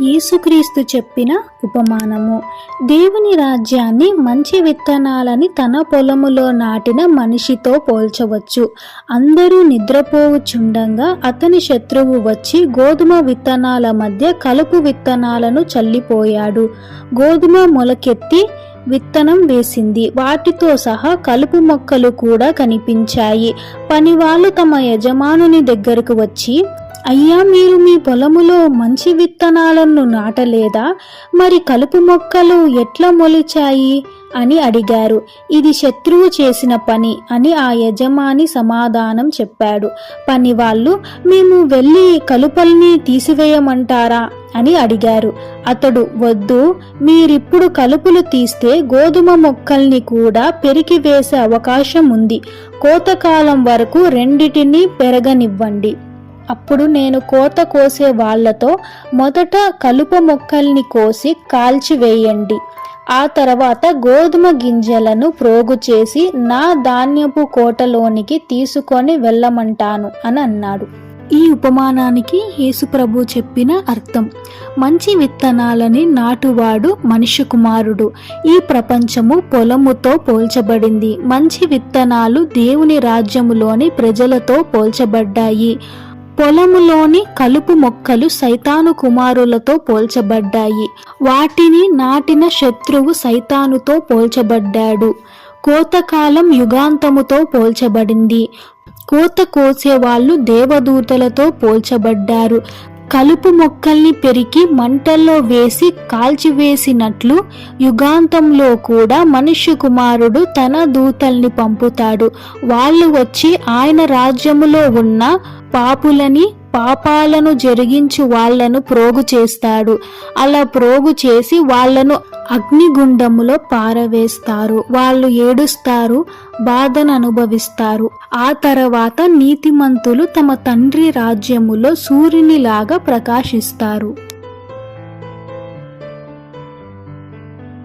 యేసుక్రీస్తు చెప్పిన ఉపమానము. దేవుని రాజ్యాన్ని మంచి విత్తనాలని తన పొలములో నాటిన మనిషితో పోల్చవచ్చు. అందరూ నిద్రపోవుచుండగా అతని శత్రువు వచ్చి గోధుమ విత్తనాల మధ్య కలుపు విత్తనాలను చల్లిపోయాడు. గోధుమ మొలకెత్తి విత్తనం వేసింది. వాటితో సహా కలుపు మొక్కలు కూడా కనిపించాయి. పనివాళ్ళు తమ యజమానుని దగ్గరకు వచ్చి అయ్యా మీరు మీ పొలములో మంచి విత్తనాలను నాటలేదా? మరి కలుపు మొక్కలు ఎట్లా మొలిచాయి? అని అడిగారు. ఇది శత్రువు చేసిన పని అని ఆ యజమాని సమాధానం చెప్పాడు. పనివాళ్ళు మేము వెళ్ళి కలుపల్ని తీసివేయమంటారా? అని అడిగారు. అతడు వద్దు మీరిప్పుడు కలుపులు తీస్తే గోధుమ మొక్కల్ని కూడా పెరికి వేసే అవకాశం ఉంది కోతకాలం వరకు రెండిటిని పెరగనివ్వండి. అప్పుడు నేను కోత కోసే వాళ్ళతో మొదట కలుపు మొక్కల్ని కోసి కాల్చివేయండి ఆ తర్వాత గోధుమ గింజలను ప్రోగు చేసి నా ధాన్యపు కోటలోనికి తీసుకొని వెళ్ళమంటాను అని అన్నాడు. ఈ ఉపమానానికి యేసుప్రభు చెప్పిన అర్థం. మంచి విత్తనాలని నాటువాడు మనిషి కుమారుడు ఈ ప్రపంచము పొలముతో పోల్చబడింది. మంచి విత్తనాలు దేవుని రాజ్యములోని ప్రజలతో పోల్చబడ్డాయి. పొలములోని కలుపు మొక్కలు సైతాను కుమారులతో పోల్చబడ్డాయి. వాటిని నాటిన శత్రువు సైతానుతో పోల్చబడ్డాడు. కోతకాలం యుగాంతముతో పోల్చబడింది. కోత కోసేవాళ్ళు దేవదూతలతో పోల్చబడ్డారు. కలుపు మొక్కల్ని పెరికి మంటల్లో వేసి కాల్చివేసినట్లు యుగాంతంలో కూడా మనుష్య కుమారుడు తన దూతల్ని పంపుతాడు. వాళ్ళు వచ్చి ఆయన రాజ్యములో ఉన్న పాపులని పాపాలను జరిగించి వాళ్ళను ప్రోగు చేస్తాడు. అలా ప్రోగు చేసి వాళ్ళను అగ్నిగుండములో పారవేస్తారు. వాళ్ళు ఏడుస్తారు బాధను అనుభవిస్తారు. ఆ తర్వాత నీతిమంతులు తమ తండ్రి రాజ్యములో సూర్యునిలాగా ప్రకాశిస్తారు.